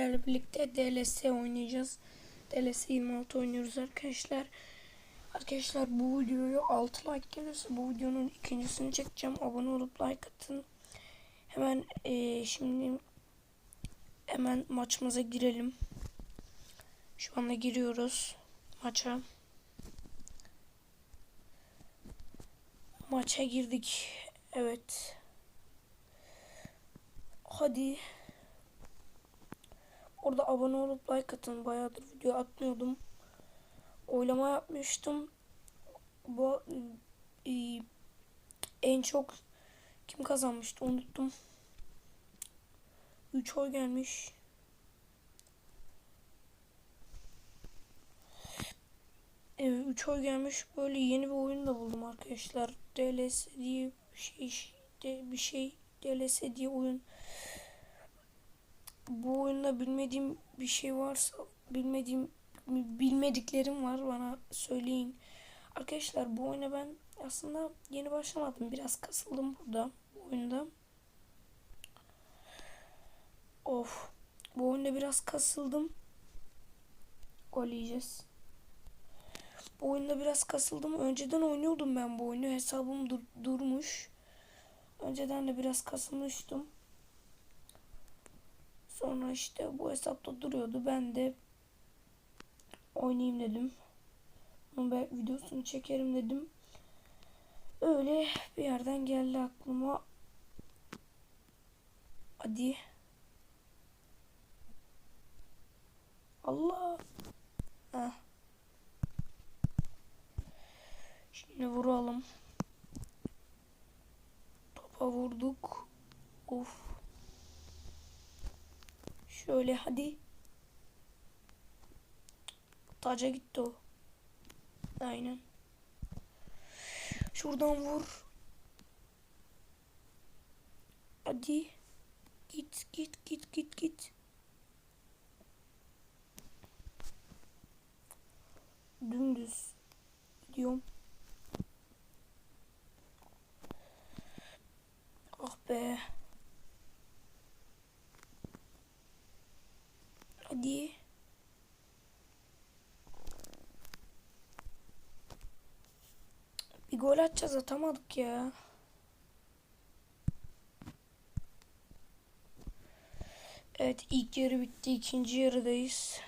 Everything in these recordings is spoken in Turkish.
sizlerle birlikte DLS oynayacağız. DLS 26 oynuyoruz arkadaşlar. Arkadaşlar bu videoyu 6 like gelirse bu videonun ikincisini çekeceğim. Abone olup like atın. Hemen eee, şimdi hemen maçımıza girelim. Şu anda giriyoruz maça. Maça girdik. Evet. Hadi. Orada abone olup like atın. Bayağıdır video atmıyordum. Oylama yapmıştım. Bu e, en çok kim kazanmıştı unuttum. 3 oy gelmiş. Evet 3 oy gelmiş. Böyle yeni bir oyun da buldum arkadaşlar. DLS diye bir şey, bir şey DLS diye oyun. Bu oyunda bilmediğim bir şey varsa bilmediğim bilmediklerim var bana söyleyin. Arkadaşlar bu oyuna ben aslında yeni başlamadım. Biraz kasıldım burada bu oyunda. Of. Bu oyunda biraz kasıldım. Gol yiyeceğiz. Bu oyunda biraz kasıldım. Önceden oynuyordum ben bu oyunu. Hesabım dur durmuş. Önceden de biraz kasılmıştım. Sonra işte bu hesapta duruyordu. Ben de oynayayım dedim. Bunun ben videosunu çekerim dedim. Öyle bir yerden geldi aklıma. Hadi. Allah. Heh. Şimdi vuralım. Topa vurduk. Of. Şöyle hadi. Taca gitti o. Aynen. Şuradan vur. Hadi. Git git git git git. Dümdüz gidiyorum. Ah be. Hadi. Bir gol atacağız atamadık ya. Evet ilk yarı bitti. ikinci yarıdayız.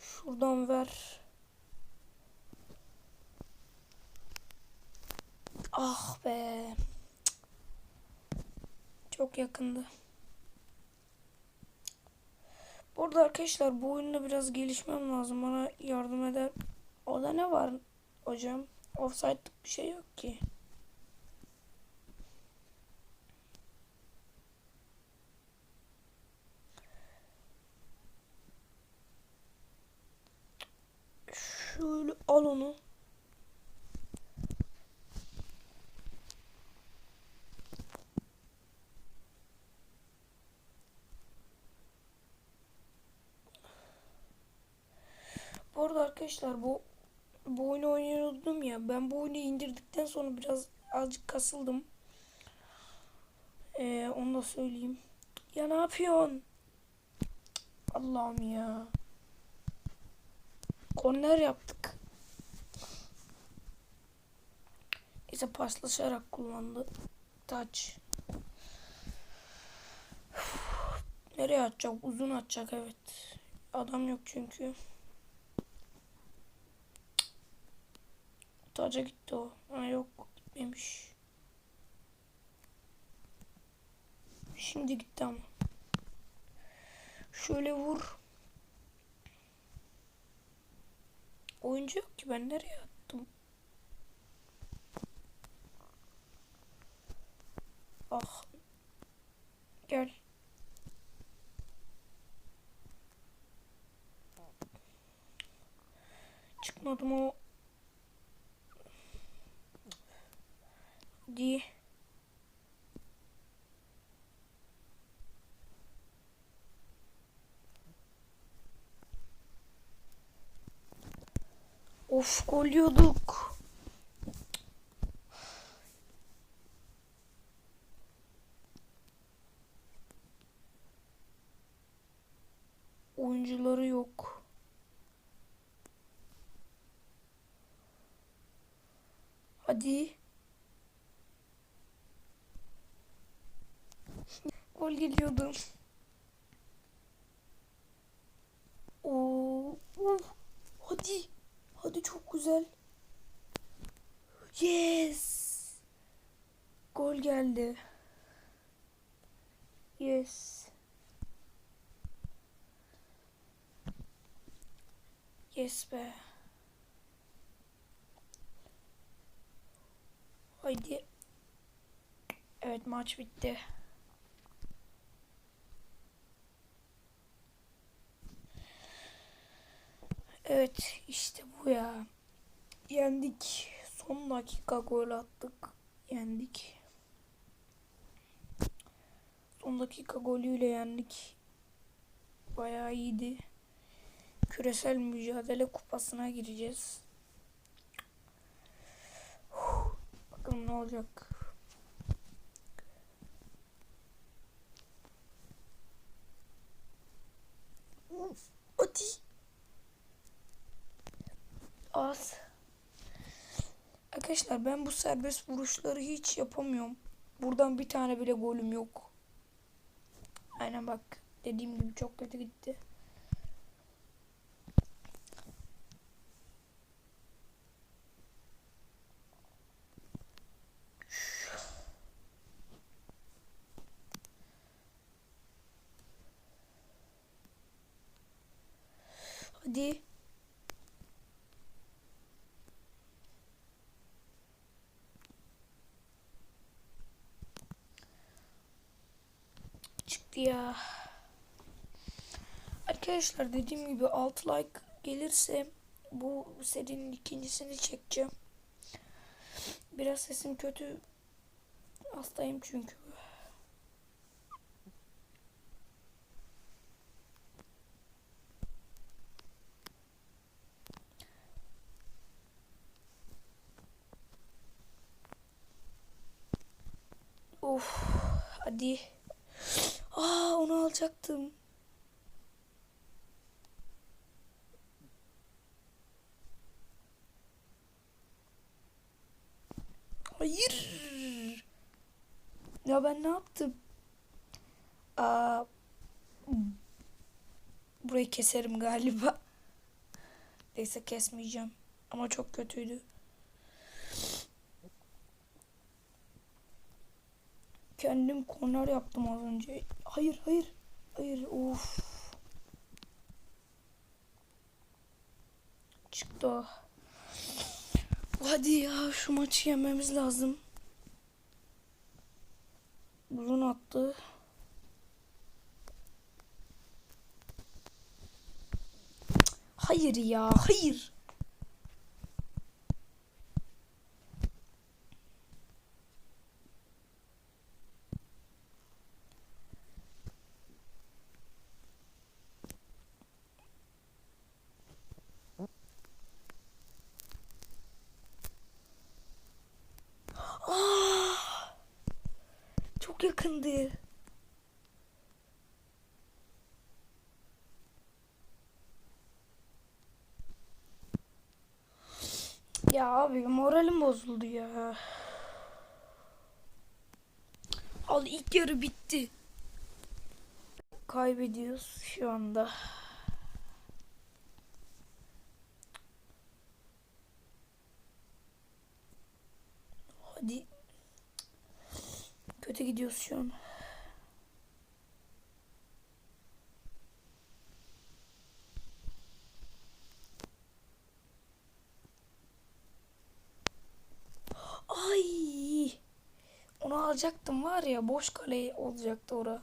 Şuradan ver. Ah be. Çok yakındı. Burada arkadaşlar bu oyunda biraz gelişmem lazım. Bana yardım eder. O da ne var hocam? Offside'lık bir şey yok ki. Şöyle al onu. Bu arada arkadaşlar bu bu oyunu oynuyordum ya. Ben bu oyunu indirdikten sonra biraz azıcık kasıldım. Ee, onu da söyleyeyim. Ya ne yapıyorsun? Allah'ım ya. Korner yaptık. Neyse paslaşarak kullandı. Taç. Nereye atacak? Uzun atacak evet. Adam yok çünkü. Taca gitti o. Ha yok gitmemiş. Şimdi gitti ama. Şöyle vur. Oyuncu yok ki ben nereye attım? Ah. Gel. Çıkmadım o. Of gol yiyorduk. Oyuncuları yok. Hadi. Gol geliyordum. Güzel. Yes. Gol geldi. Yes. Yes be. Haydi. Evet maç bitti. Evet işte bu ya. Yendik. Son dakika gol attık. Yendik. Son dakika golüyle yendik. Bayağı iyiydi. Küresel mücadele kupasına gireceğiz. Bakalım ne olacak. Hadi. Az. Arkadaşlar ben bu serbest vuruşları hiç yapamıyorum. Buradan bir tane bile golüm yok. Aynen bak. Dediğim gibi çok kötü gitti. Hadi. Ya. Arkadaşlar dediğim gibi 6 like gelirse bu serinin ikincisini çekeceğim. Biraz sesim kötü. Hastayım çünkü. Of hadi. Aa onu alacaktım. Hayır. Ya ben ne yaptım? Aa, burayı keserim galiba. Neyse kesmeyeceğim. Ama çok kötüydü. Kendim korner yaptım az önce. Hayır hayır. Hayır of. Çıktı. Hadi ya şu maçı yememiz lazım. Uzun attı. Hayır ya hayır. Ah! Yakındı. Ya abi moralim bozuldu ya. Al ilk yarı bitti. Kaybediyoruz şu anda. Hadi. Kötü gidiyoruz şu an. Ay. Onu alacaktım var ya boş kale olacaktı ora.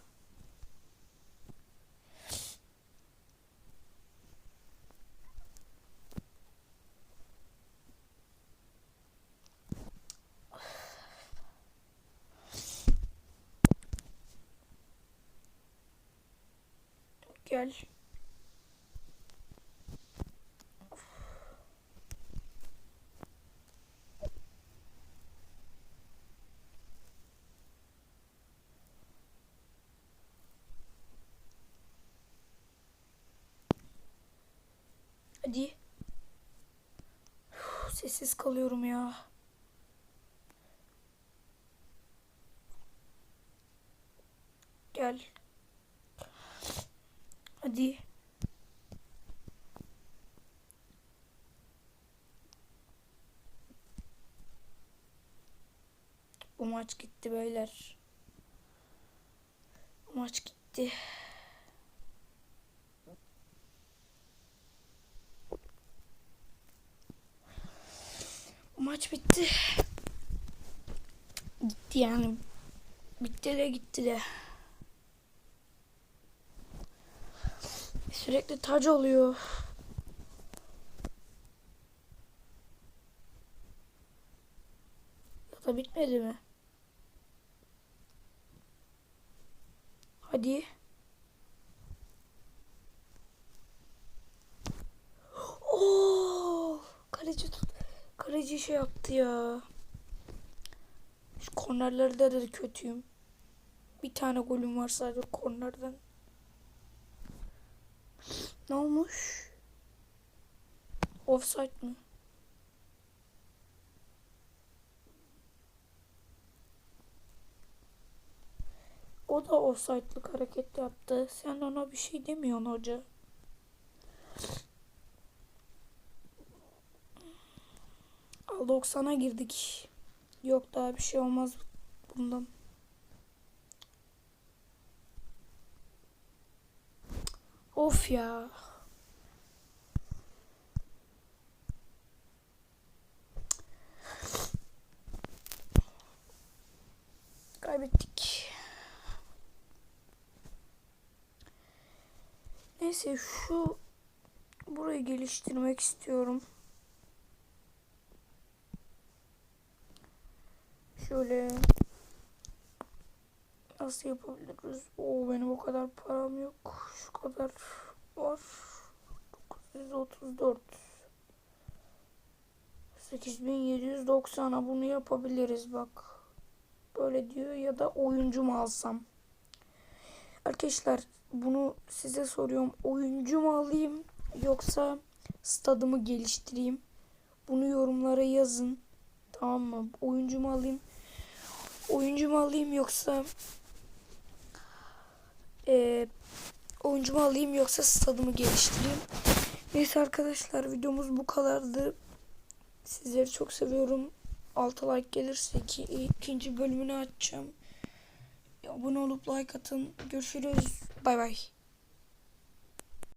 Gel. Hadi. Sessiz kalıyorum ya. Gel. Hadi. Bu maç gitti beyler. Bu maç gitti. Bu maç bitti. Gitti yani. Bitti de gitti de. Sürekli tac oluyor. Ya da bitmedi mi? Hadi. Oo! Kaleci tut. Kaleci şey yaptı ya. Şu kornerlerde de kötüyüm. Bir tane golüm var sadece kornerden. Ne olmuş? Offside mı? O da offside'lık hareket yaptı. Sen ona bir şey demiyorsun hoca. Al 90'a girdik. Yok daha bir şey olmaz bundan. Of ya. Kaybettik. Neyse şu burayı geliştirmek istiyorum. Şöyle nasıl yapabiliriz? Oo benim o kadar param yok. Şu kadar var. 934 8790'a bunu yapabiliriz bak. Böyle diyor ya da oyuncu mu alsam? Arkadaşlar bunu size soruyorum. Oyuncu mu alayım yoksa stadımı geliştireyim? Bunu yorumlara yazın. Tamam mı? Oyuncu mu alayım? Oyuncu mu alayım yoksa e, oyuncu mu alayım yoksa stadımı geliştireyim? Neyse arkadaşlar videomuz bu kadardı. Sizleri çok seviyorum. 6 like gelirse iki, ikinci bölümünü açacağım. Abone olup like atın. Görüşürüz. Bay bay.